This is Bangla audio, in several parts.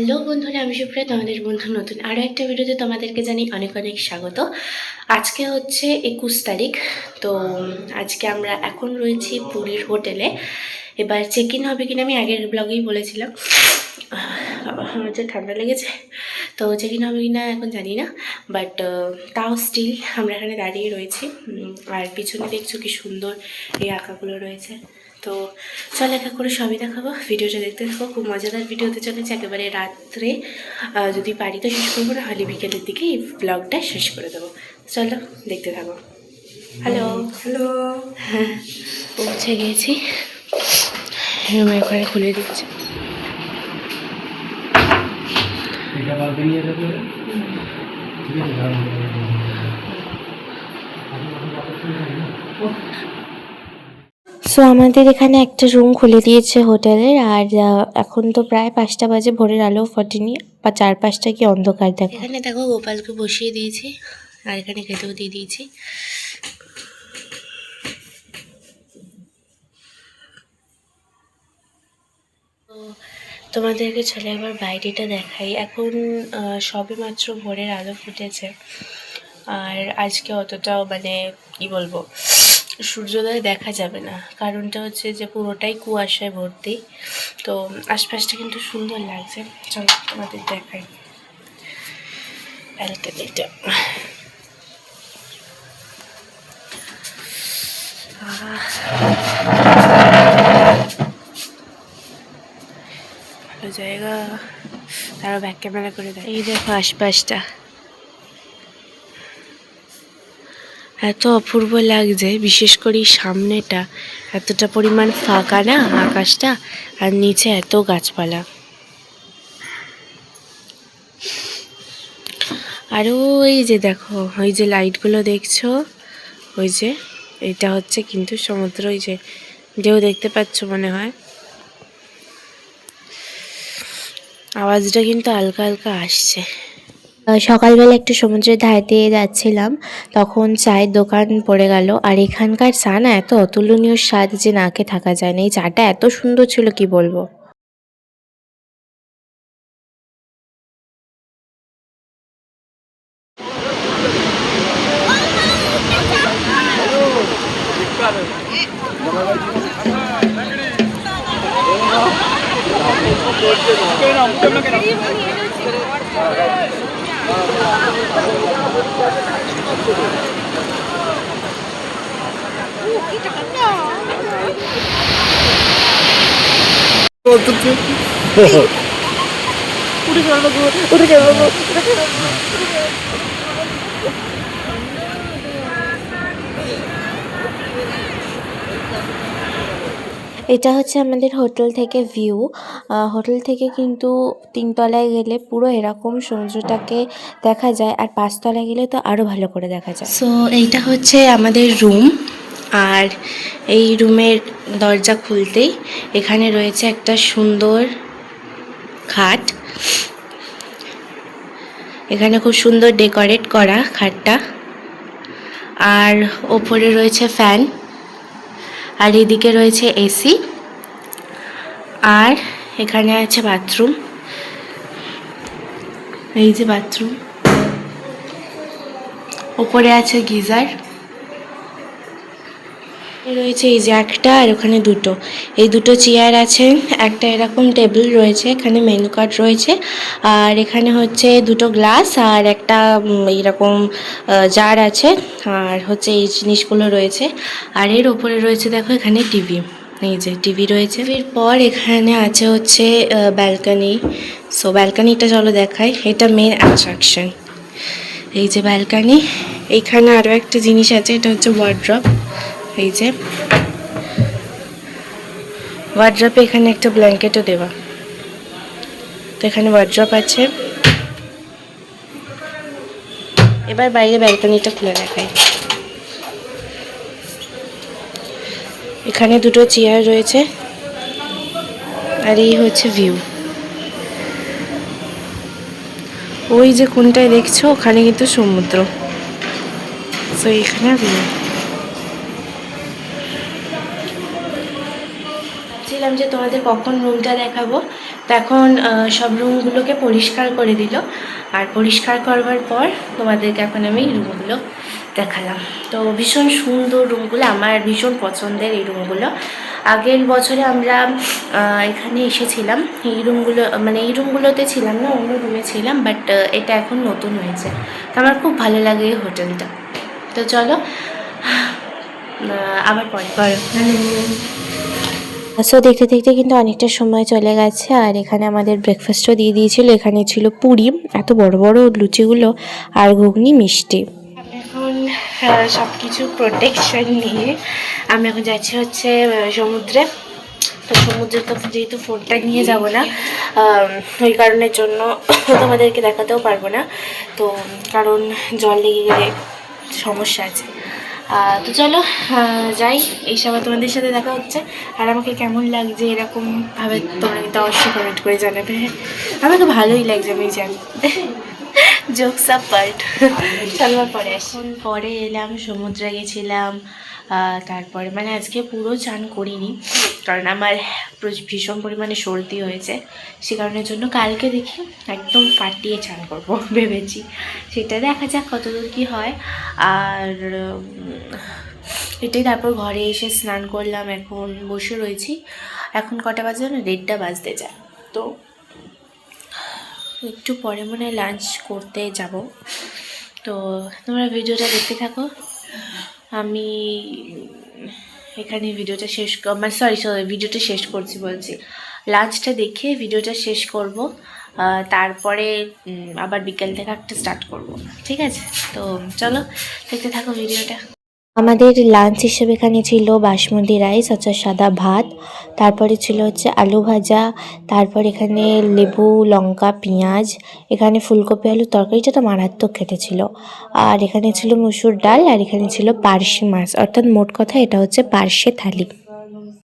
হ্যালো বন্ধুরা, আমি সুপ্রিয়া, তোমাদের বন্ধু নতুন আরও একটা ভিডিওতে তোমাদেরকে জানি অনেক অনেক স্বাগত। আজকে হচ্ছে একুশ তারিখ, তো আজকে আমরা এখন রয়েছি পুরীর হোটেলে। এবার চেক ইন হবে কিনা আমি আগের ব্লগেই বলেছিলাম। আমার যে ঠান্ডা লেগেছে, তো চেক ইন হবে কিনা এখন জানি না বাট তাও স্টিল আমরা এখানে দাঁড়িয়ে রয়েছি। আর পিছনে দেখছ কি সুন্দর এই আঁকাগুলো রয়েছে। তো চল এক করে সবই দেখাবো। ভিডিওটা দেখতে থাকো খুব মজাদার ভিডিও হতে চলেছে একেবারে রাত্রে। যদি পারি তো শেষ করব না হলে বিকেলের দিকে এই ব্লগটা শেষ করে দেবো। চলো দেখতে থাকো। হ্যালো হ্যালো হ্যাঁ পৌঁছে গিয়েছি রুমের ঘরে খুলে দিচ্ছে। এটা বালকনি আছে তো আমাদের এখানে একটা রুম খুলে দিয়েছে হোটেলের আর এখন তো প্রায় পাঁচটা বাজে, ভোরের আলো ফটেনি, বা চার পাঁচটা কি অন্ধকার দেখো। এখানে দেখো গোপালকে বসিয়ে দিয়েছি, আর এখানে খেতেও দিয়ে দিয়েছি। তোমাদেরকে চলে একবার বাইরেটা দেখাই। এখন সবে মাত্র ভোরের আলো ফুটেছে, আর আজকে অতটাও মানে কি বলব সূর্যোদয় দেখা যাবে না। কারণটা হচ্ছে যে পুরোটাই কুয়াশায় ভর্তি। তো আশপাশটা কিন্তু সুন্দর লাগছে। চলো তোমাদের দেখাই। ব্যালকনিটা ভালো জায়গা। তারা ব্যাক ক্যামেরা করে দেয় এই দেখো আশপাশটা। এত অপূর্ব লাগছে, বিশেষ করে সামনেটা। এতটা পরিমাণ ফাঁকা না আকাশটা? আর নিচে এত গাছপালা। আরও ওই যে দেখো, ওই যে লাইটগুলো দেখছ? ওই যে, এটা হচ্ছে কিন্তু সমুদ্র, ওই যে ঢেউ দেখতে পাচ্ছ মনে হয়। আওয়াজটা কিন্তু হালকা হালকা আসছে। সকালবেলা একটু সমুদ্রের ধার দিয়ে যাচ্ছিলাম, তখন চায়ের দোকান পড়ে গেল। আর এখানকার চা না এত অতুলনীয় স্বাদ যে নাকে থাকা যায় না। এই চাটা এত সুন্দর ছিল, কি বলব? ഒരു ചെറുപ്പ് ഒരു ചെറുപ്പ് এটা হচ্ছে আমাদের হোটেল থেকে ভিউ। হোটেল থেকে কিন্তু তিনতলায় গেলে পুরো এরকম সমুদ্রটাকে দেখা যায় আর পাঁচতলায় গেলে তো আরও ভালো করে দেখা যায়। সো এইটা হচ্ছে আমাদের রুম আর এই রুমের দরজা খুলতেই এখানে রয়েছে একটা সুন্দর খাট। এখানে খুব সুন্দর ডেকোরেট করা খাটটা। আর ওপরে রয়েছে ফ্যান। আর এদিকে রয়েছে এসি। আর এখানে আছে বাথরুম। এই যে বাথরুম। ওপরে আছে গিজার। রয়েছে, এই যে একটা আর ওখানে দুটো। এই দুটো চেয়ার আছে, একটা এরকম টেবিল রয়েছে, এখানে মেনু কার্ড রয়েছে। আর এখানে হচ্ছে দুটো গ্লাস আর একটা এইরকম জার আছে। আর হচ্ছে এই জিনিসগুলো রয়েছে। আর এর ওপরে রয়েছে, দেখো, এখানে টিভি এই যে টিভি রয়েছে। এরপর এখানে আছে হচ্ছে ব্যালকানি সো ব্যালকানিটা চলো দেখাই। এটা মেন অ্যাট্রাকশন এই যে ব্যালকানি এইখানে আরও একটা জিনিস আছে, এটা হচ্ছে ওয়ার্ড্রপ এই যে। ওয়ার্ড্রপে এখানে একটা ব্ল্যাঙ্কেটও দেওয়া। তো এখানে ওয়ার্ড্রপ আছে। এবার বাইরে ব্যালকনিটা খুলে দেখাই। এখানে দুটো চেয়ার রয়েছে। আর এই হচ্ছে ভিউ ওই যে কোনটায় দেখছ, ওখানে কিন্তু সমুদ্র। তো এখানে ভিউ ভাবছিলাম যে তোমাদের কখন রুমটা দেখাবো তো এখন সব রুমগুলোকে পরিষ্কার করে দিল। আর পরিষ্কার করবার পর তোমাদেরকে এখন আমি রুমগুলো দেখালাম। তো ভীষণ সুন্দর রুমগুলো আমার ভীষণ পছন্দের এই রুমগুলো আগের বছরে আমরা এখানে এসেছিলাম। এই রুমগুলো মানে এই রুমগুলোতে ছিলাম না অন্য রুমে ছিলাম বাট এটা এখন নতুন হয়েছে। তো আমার খুব ভালো লাগে এই হোটেলটা। তো চলো আবার পরে। সো দেখতে দেখতে কিন্তু অনেকটা সময় চলে গেছে। আর এখানে আমাদের ব্রেকফাস্টও দিয়ে দিয়েছিল। এখানে ছিল পুরি, এত বড় বড় লুচিগুলো আর ঘুগনি মিষ্টি। এখন সব কিছু প্রোটেকশন নিয়ে আমি এখন যাচ্ছি হচ্ছে সমুদ্রে। তো সমুদ্রে তো যেহেতু ফোনটা নিয়ে যাব না ওই কারণের জন্য তোমাদেরকে দেখাতেও পারব না। তো, কারণ জল লেগে গেলে সমস্যা আছে। তো চলো যাই। এই সময় তোমাদের সাথে দেখা হচ্ছে। আর আমাকে কেমন লাগছে এরকম ভাবে তোমরা কিন্তু অবশ্যই কমেন্ট করে জানাবে। আমাকে ভালোই লাগছে আমি জানি জোকস আপ পার্ট চলবার পরে এখন পরে এলাম, সমুদ্রে গেছিলাম তারপরে মানে আজকে পুরো চান করিনি, কারণ আমার ভীষণ পরিমাণে সর্দি হয়েছে। সে কারণের জন্য কালকে দেখি একদম ফাটিয়ে চান করব, ভেবেছি। সেটা দেখা যাক কতদূর কী হয়। আর এটাই তারপর ঘরে এসে স্নান করলাম, এখন বসে রয়েছি। এখন কটা বাজে না দেড়টা বাজতে যায়। তো একটু পরে মনে হয় লাঞ্চ করতে যাব। তো তোমরা ভিডিওটা দেখতে থাকো। আমি এখানে ভিডিওটা শেষ মানে সরি সরি ভিডিওটা শেষ করছি বলছি। লাঞ্চটা দেখে ভিডিওটা শেষ করব। তারপরে আবার বিকেল থেকে একটা স্টার্ট করব। ঠিক আছে? তো চলো, দেখতে থাকো ভিডিওটা। আমাদের লাঞ্চ হিসেবে এখানে ছিল বাসমতি রাইস অর্থাৎ সাদা ভাত, তারপরে ছিল হচ্ছে আলু ভাজা, তারপর এখানে লেবু, লঙ্কা, পেঁয়াজ, এখানে ফুলকপি আলু তরকারিটা তো মারাত্মক খেতে ছিল। আর এখানে ছিল মুসুর ডাল, আর এখানে ছিল পার্শে মাছ, অর্থাৎ মোট কথা এটা হচ্ছে পার্শে থালি।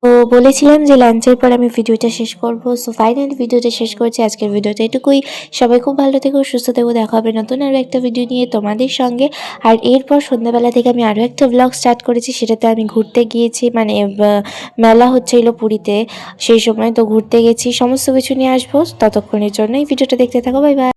তো বলেছিলাম যে লাঞ্চের পর আমি ভিডিওটা শেষ করব। সো ফাইনালি ভিডিওটা শেষ করছি। আজকের ভিডিওটা এটুকুই। সবাই খুব ভালো থেকো, সুস্থ থেকো। দেখা হবে নতুন আরও একটা ভিডিও নিয়ে তোমাদের সঙ্গে। আর এরপর সন্ধ্যাবেলা থেকে আমি আরও একটা ব্লগ স্টার্ট করেছি। সেটাতে আমি ঘুরতে গিয়েছি। মানে মেলা হচ্ছিল পুরীতে। সেই সময় তো ঘুরতে গেছি। সমস্ত কিছু নিয়ে আসব। ততক্ষণের জন্য এই ভিডিওটা দেখতে থাকো। Bye bye